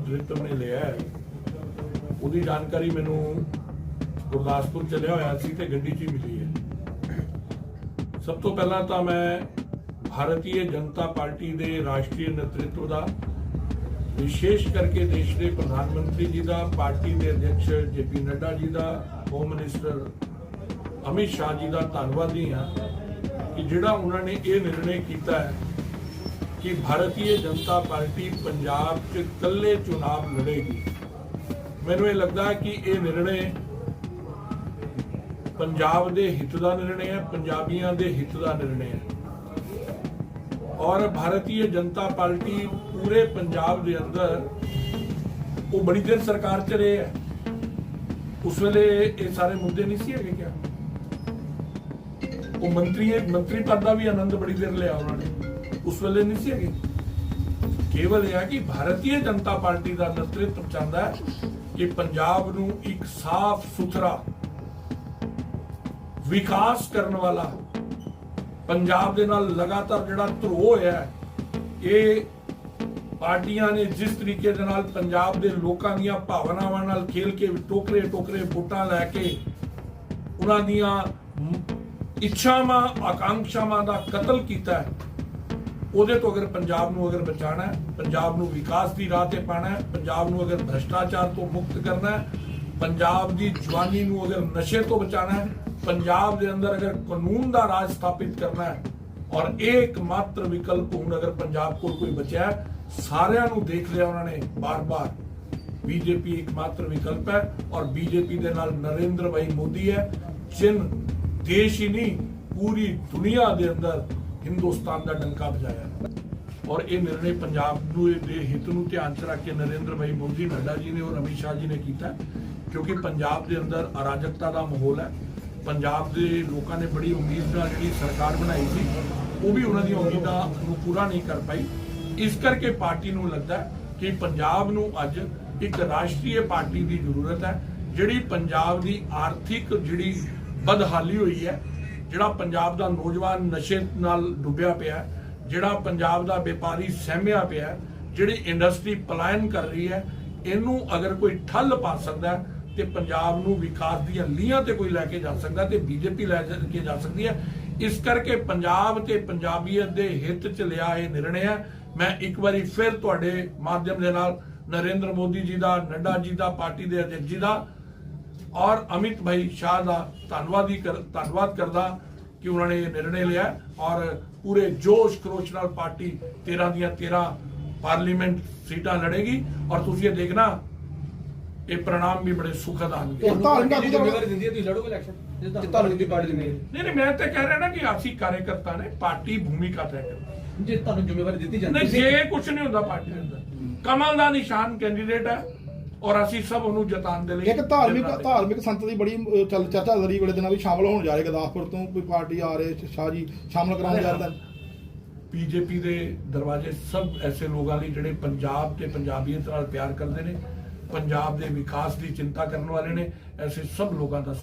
ਪ੍ਰੀਤਮ ਨੇ ਲਿਆ ਹੈ। ਉਹਦੀ ਜਾਣਕਾਰੀ ਮੈਨੂੰ ਗੁਰਦਾਸਪੁਰ ਚੱਲਿਆ ਹੋਇਆ ਸੀ ਤੇ ਗੱਡੀ 'ਚ ਹੀ ਮਿਲੀ ਹੈ। ਸਭ ਤੋਂ ਪਹਿਲਾਂ ਤਾਂ ਮੈਂ ਭਾਰਤੀ ਜਨਤਾ ਪਾਰਟੀ ਦੇ ਰਾਸ਼ਟਰੀ ਨੇਤਰਤਵ ਦਾ, ਵਿਸ਼ੇਸ਼ ਕਰਕੇ ਦੇਸ਼ ਦੇ ਪ੍ਰਧਾਨ ਮੰਤਰੀ ਜੀ ਦਾ, ਪਾਰਟੀ ਦੇ ਅਧਿਕਸ਼ ਜੇਪੀ ਨੱਡਾ ਜੀ ਦਾ ਹੋਮ ਮਿਨਿਸਟਰ ਅਮਿਤ ਸ਼ਾਹ ਜੀ ਦਾ ਧੰਨਵਾਦੀ ਹਾਂ ਕਿ ਜਿਹੜਾ ਉਹਨਾਂ ਨੇ ਇਹ ਨਿਰਣੇ ਕੀਤਾ ਹੈ ਕਿ ਭਾਰਤੀ ਜਨਤਾ ਪਾਰਟੀ ਪੰਜਾਬ 'ਚ ਇਕੱਲੇ ਚੁਣਾਵ ਲੜੇਗੀ। ਮੈਨੂੰ ਇਹ ਲੱਗਦਾ ਕਿ ਇਹ ਨਿਰਣੇ ਪੰਜਾਬ ਦੇ ਹਿੱਤ ਦਾ ਨਿਰਣੇ ਹੈ ਪੰਜਾਬੀਆਂ ਦੇ ਹਿੱਤ ਦਾ ਨਿਰਣੇ ਹੈ ਔਰ ਭਾਰਤੀ ਜਨਤਾ ਪਾਰਟੀ ਪੂਰੇ ਪੰਜਾਬ ਦੇ ਅੰਦਰ ਉਹ ਬੜੀ ਦੇਰ ਸਰਕਾਰ 'ਚ ਰਹੇ ਹੈ ਉਸ ਵੇਲੇ ਇਹ ਸਾਰੇ ਮੁੱਦੇ ਨਹੀਂ ਸੀ ਹੈਗੇ ਕਿਆ। ਉਹ ਮੰਤਰੀ ਮੰਤਰੀ ਪਦ ਦਾ ਵੀ ਆਨੰਦ ਬੜੀ ਦੇਰ ਲਿਆ ਉਹਨਾਂ ਨੇ। ਉਸ ਵੇਲੇ ਨਹੀਂ ਸੀ ਹੈਗੇ। ਕੇਵਲ ਇਹ ਹੈ ਕਿ ਭਾਰਤੀ ਜਨਤਾ ਪਾਰਟੀ ਦਾ ਨੇਤਰਤਵ ਚਾਹੁੰਦਾ ਹੈ ਕਿ ਪੰਜਾਬ ਨੂੰ ਇੱਕ ਸਾਫ਼ ਸੁਥਰਾ ਵਿਕਾਸ ਕਰਨ ਵਾਲਾ ਪੰਜਾਬ ਦੇ ਨਾਲ ਲਗਾਤਾਰ ਜਿਹੜਾ ਧਰੋ ਹੋਇਆ ਇਹ ਪਾਰਟੀਆਂ ਨੇ ਜਿਸ ਤਰੀਕੇ ਦੇ ਨਾਲ ਪੰਜਾਬ ਦੇ ਲੋਕਾਂ ਦੀਆਂ ਭਾਵਨਾਵਾਂ ਨਾਲ ਖੇਲ ਕੇ ਟੋਕਰੇ ਟੋਕਰੇ ਵੋਟਾਂ ਲੈ ਕੇ ਉਹਨਾਂ ਦੀਆਂ ਇੱਛਾਵਾਂ, ਆਕਾਂਖਸ਼ਾਵਾਂ ਦਾ ਕਤਲ ਕੀਤਾ ਹੈ ਉਹਦੇ ਤੋਂ ਅਗਰ ਪੰਜਾਬ ਨੂੰ ਅਗਰ ਬਚਾਣਾ ਹੈ, ਪੰਜਾਬ ਨੂੰ ਵਿਕਾਸ ਦੀ ਰਾਹ ਤੇ ਪਾਣਾ ਹੈ, ਪੰਜਾਬ ਨੂੰ ਅਗਰ ਭ੍ਰਸ਼ਟਾਚਾਰ ਤੋਂ ਮੁਕਤ ਕਰਨਾ ਹੈ, ਪੰਜਾਬ ਦੀ ਜਵਾਨੀ ਨੂੰ ਅਗਰ ਨਸ਼ੇ ਤੋਂ ਬਚਾਣਾ ਹੈ, ਪੰਜਾਬ ਦੇ ਅੰਦਰ ਅਗਰ ਕਾਨੂੰਨ ਦਾ ਰਾਜ ਸਥਾਪਿਤ ਕਰਨਾ ਹੈ ਔਰ ਇਹ ਇੱਕਮਾਤਰ ਵਿਕਲਪ ਹੁਣ ਅਗਰ ਪੰਜਾਬ ਕੋਲ ਕੋਈ ਬਚਿਆ ਸਾਰਿਆਂ ਨੂੰ ਦੇਖ ਲਿਆ ਉਹਨਾਂ ਨੇ ਬਾਰ-ਬਾਰ। ਬੀਜੇਪੀ ਇੱਕਮਾਤਰ ਵਿਕਲਪ ਹੈ ਔਰ ਬੀਜੇਪੀ ਦੇ ਨਾਲ ਨਰਿੰਦਰ ਭਾਈ ਮੋਦੀ ਹੈ, ਜਿਨ ਦੇਸ਼ ਹੀ ਨਹੀਂ, ਪੂਰੀ ਦੁਨੀਆ ਦੇ ਅੰਦਰ ਹਿੰਦੁਸਤਾਨ ਦਾ ਡੰਕਾ ਵਜਾਇਆ। ਔਰ ਇਹ ਨਿਰਣੇ ਪੰਜਾਬ ਨੂੰ, ਇਹ ਦੇ ਹਿੱਤ ਨੂੰ ਧਿਆਨ ਚ ਰੱਖ ਕੇ ਨਰਿੰਦਰ ਭਾਈ ਮੋਦੀ ਨੱਡਾ ਜੀ ਨੇ ਔਰ ਅਮਿਤ ਸ਼ਾਹ ਜੀ ਨੇ ਕੀਤਾ। ਕਿਉਂਕਿ ਪੰਜਾਬ ਦੇ ਅੰਦਰ ਅਰਾਜਕਤਾ ਦਾ ਮਾਹੌਲ ਹੈ। ਪੰਜਾਬ ਦੇ ਲੋਕਾਂ ਨੇ ਬੜੀ ਉਮੀਦ ਨਾਲ ਜਿਹੜੀ ਸਰਕਾਰ ਬਣਾਈ ਸੀ। ਉਹ ਵੀ ਉਹਨਾਂ ਦੀਆਂ ਉਮੀਦਾਂ ਨੂੰ ਪੂਰਾ ਨਹੀਂ ਕਰ ਪਾਈ। ਇਸ ਕਰਕੇ ਪਾਰਟੀ ਨੂੰ ਲੱਗਦਾ ਕਿ ਪੰਜਾਬ ਨੂੰ ਅੱਜ ਇੱਕ ਰਾਸ਼ਟਰੀ ਪਾਰਟੀ ਦੀ ਜ਼ਰੂਰਤ ਹੈ। ਜਿਹੜੀ ਪੰਜਾਬ ਦੀ ਆਰਥਿਕ ਜਿਹੜੀ ਬਦਹਾਲੀ ਹੋਈ ਹੈ ਜਿਹੜਾ ਪੰਜਾਬ ਦਾ ਨੌਜਵਾਨ ਨਸ਼ੇ ਨਾਲ ਡੁੱਬਿਆ ਪਿਆ ਜਿਹੜਾ ਪੰਜਾਬ ਦਾ ਵਪਾਰੀ ਸਹਿਮਿਆ ਪਿਆ ਜਿਹੜੀ ਇੰਡਸਟਰੀ ਪਲਾਇਨ ਕਰ ਰਹੀ ਹੈ, ਇਹਨੂੰ ਅਗਰ ਕੋਈ ਠੱਲ ਪਾ ਸਕਦਾ ਹੈ, ਤੇ ਪੰਜਾਬ ਨੂੰ ਵਿਕਾਸ ਦੀਆਂ ਲੀਹਾਂ ਤੇ ਕੋਈ ਲੈ ਕੇ ਜਾ ਸਕਦਾ ਤੇ ਬੀਜੇਪੀ ਲੈ ਕੇ ਜਾ ਸਕਦੀ ਹੈ, ਇਸ ਕਰਕੇ ਪੰਜਾਬ ਤੇ ਪੰਜਾਬੀਅਤ ਦੇ ਹਿੱਤ ਚ ਲਿਆ ਇਹ ਨਿਰਣੈ ਹੈ। ਮੈਂ ਇੱਕ ਵਾਰੀ ਫਿਰ ਤੁਹਾਡੇ ਮਾਧਿਅਮ ਦੇ ਨਾਲ ਨਰਿੰਦਰ ਮੋਦੀ ਜੀ ਦਾ, ਨੱਡਾ ਜੀ ਦਾ, ਪਾਰਟੀ ਦੇ ਅਧਿਕਸ਼ ਜੀ ਦਾ ਔਰ ਅਮਿਤ ਭਾਈ ਸ਼ਾਹ ਦਾ ਧੰਨਵਾਦੀ ਕਰ ਧੰਨਵਾਦ ਕਰਦਾ ਕਿ ਉਹਨਾਂ ਨੇ ਇਹ ਨਿਰਣੇ ਲਿਆ ਔਰ ਪੂਰੇ ਜੋਸ਼ ਖਰੋਸ਼ ਨਾਲ ਪਾਰਟੀ 13 ਦੀਆਂ 13 ਪਾਰਲੀਮੈਂਟ ਸੀਟਾਂ ਲੜੇਗੀ ਔਰ ਤੁਸੀਂ ਇਹ ਦੇਖਣਾ ਇਹ ਪ੍ਰਣਾਮ ਵੀ ਬੜੇ ਸੁਖਦ ਆਣਗੇ। ਇਹ ਧਾਰਮਿਕ ਆਗੂ ਦਾ ਜ਼ਿੰਮੇਵਾਰੀ ਦਿੰਦੀ ਹੈ ਤੁਸੀਂ ਲੜੋਗੇ ਇਲੈਕਸ਼ਨ ਜੇ ਤੁਹਾਨੂੰ ਦੀ ਪਾਰਟੀ ਦਿੰਦੀ ਹੈ। ਨਹੀਂ ਨਹੀਂ ਮੈਂ ਤਾਂ ਕਹਿ ਰਿਹਾ ਨਾ ਕਿ ਅਸੀਂ ਕਾਰਜਕਰਤਾ ਨੇ ਪਾਰਟੀ ਭੂਮਿਕਾ ਤੈਅ ਕਰਦੀ ਜੇ ਤੁਹਾਨੂੰ ਜ਼ਿੰਮੇਵਾਰੀ ਦਿੱਤੀ ਜਾਂਦੀ ਨਹੀਂ ਜੇ ਕੁਝ ਨਹੀਂ ਹੁੰਦਾ ਪਾਰਟੀ ਦੇ ਅੰਦਰ। ਕਮਲ ਦਾ ਨਿਸ਼ਾਨ ਕੈਂਡੀਡੇਟ ਹੈ। ਔਰ ਅਸੀਂ ਸਭ ਉਹਨੂੰ ਜਿਤਾਉਣ ਦੇ ਲਈ ਇੱਕ ਧਾਰਮਿਕ ਧਾਰਮਿਕ ਸੰਤ ਦੀ ਬੜੀ ਅਹ, ਚੱਲ ਚਰਚਾ ਜ਼ਰੀ ਬੜੇ ਦਿਨਾਂ ਵੀ ਸ਼ਾਮਲ ਹੋਣ ਜਾ ਰਹੇ ਗੁਰਦਾਸਪੁਰ ਤੋਂ ਕੋਈ ਪਾਰਟੀ ਆ ਰਹੇ ਸ਼ਾਹ ਜੀ ਸ਼ਾਮਲ ਕਰਾਉਣ ਜਾ ਰਹੇ। ਨੇ ਬੀਜੇਪੀ ਦੇ ਦਰਵਾਜ਼ੇ ਸਭ ਐਸੇ ਲੋਕਾਂ ਲਈ ਜਿਹੜੇ ਪੰਜਾਬ ਤੇ ਪੰਜਾਬੀਅਤ ਨਾਲ ਪਿਆਰ ਕਰਦੇ ਨੇ ਪੰਜਾਬ ਦੇ ਵਿਕਾਸ ਦੀ ਚਿੰਤਾ ਕਰਨ ਵਾਲੇ ਨੇ ਐਸੇ ਸਭ ਲੋਕਾਂ ਦਾ